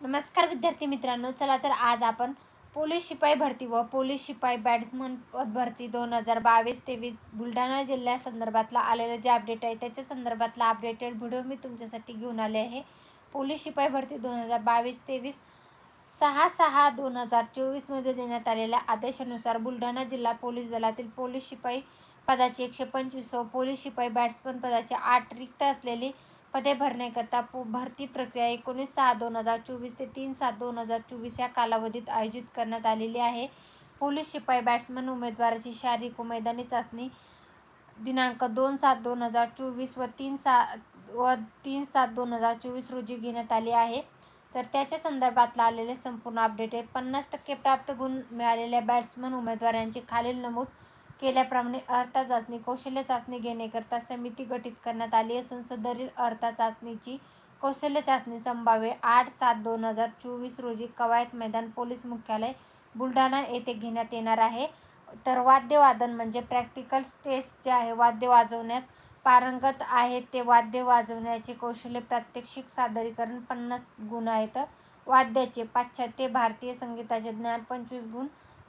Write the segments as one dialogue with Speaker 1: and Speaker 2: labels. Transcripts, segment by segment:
Speaker 1: नमस्कार विद्यार्थी मित्रांनो चला तर आज आपण पोलीस शिपाई भरती व पोलीस शिपाई बॅट्समन पद भरती दोन हजार बावीस तेवीस बुलढाणा जिल्ह्यासंदर्भातला आलेलं जे अपडेट आहे त्याच्या संदर्भातला अपडेटेड व्हिडिओ मी तुमच्यासाठी घेऊन आले आहे. पोलीस शिपाई भरती दोन हजार बावीस तेवीस सहा सहा दोन हजार चोवीसमध्ये देण्यात आलेल्या आदेशानुसार बुलढाणा जिल्हा पोलीस दलातील पोलीस शिपाई पदाची एकशे पंचवीस व पोलीस शिपाई बॅट्समन पदाची आठ रिक्त असलेली पदे भरण्याकरता पु भरती प्रक्रिया एकोणीस सहा दोन हजार चोवीस ते तीन सात दोन हजार चोवीस या कालावधीत आयोजित करण्यात आलेली आहे. पोलीस शिपाई बॅट्समन उमेदवाराची शारीरिक व मैदानी चाचणी दिनांक दोन सात दोन हजार चोवीस व तीन सा व तीन सात दोन हजार चोवीस रोजी घेण्यात आली आहे. तर त्याच्या संदर्भातला आलेले संपूर्ण अपडेट आहे पन्नास टक्के प्राप्त गुण मिळालेल्या बॅट्समन उमेदवारांचे खालील नमूद केल्याप्रमाणे अर्था चाचणी कौशल्य चाचणी घेण्याकरता समिती गठीत करण्यात आली असून सदरील अर्था चाचणीची कौशल्य चाचणी संभाव्य आठ सात दोन हजार चोवीस रोजी कवायत मैदान पोलीस मुख्यालय बुलढाणा येथे घेण्यात येणार आहे. तर वाद्यवादन म्हणजे प्रॅक्टिकल स्टेज जे आहे वाद्य वाजवण्यात पारंगत आहेत ते वाद्य वाजवण्याचे कौशल्य प्रात्यक्षिक सादरीकरण पन्नास गुण आहेत. वाद्याचे पाश्चात्य भारतीय संगीताचे ज्ञान पंचवीस गुण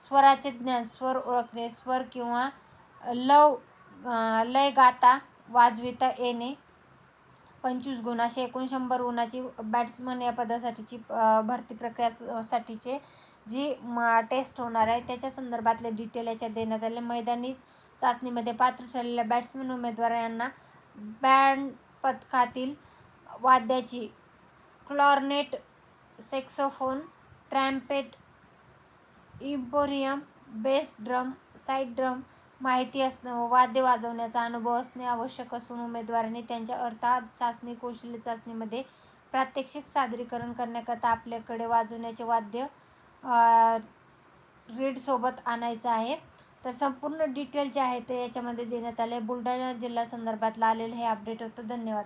Speaker 1: स्वराचे ज्ञान स्वर ओळखणे स्वर किंवा लव लय गाता वाजविता येणे. पंचवीस गुण असे एकूण शंभर गुणाची बॅट्समन या पदासाठीची भरती प्रक्रियासाठीचे जी म टेस्ट होणार आहे त्याच्या संदर्भातले डिटेल याच्यात देण्यात आले. मैदानी चाचणीमध्ये पात्र ठरलेल्या बॅट्समन उमेदवार यांना बँड पथकातील वाद्याची clarinet saxophone trumpet euphonium bass drum side drum माहिती असणं व वाद्य वाजवण्याचा अनुभव असणे आवश्यक असून उमेदवारांनी त्यांच्या अर्थात चाचणी कौशल्य चाचणीमध्ये प्रात्यक्षिक सादरीकरण करण्याकरता आपल्याकडे वाजवण्याचे वाद्य रीडसोबत आणायचं आहे. तर संपूर्ण डिटेल जे आहे ते याच्यामध्ये देण्यात आले बुलढाणा जिल्हा संदर्भातला आलेलं हे अपडेट होतं. धन्यवाद.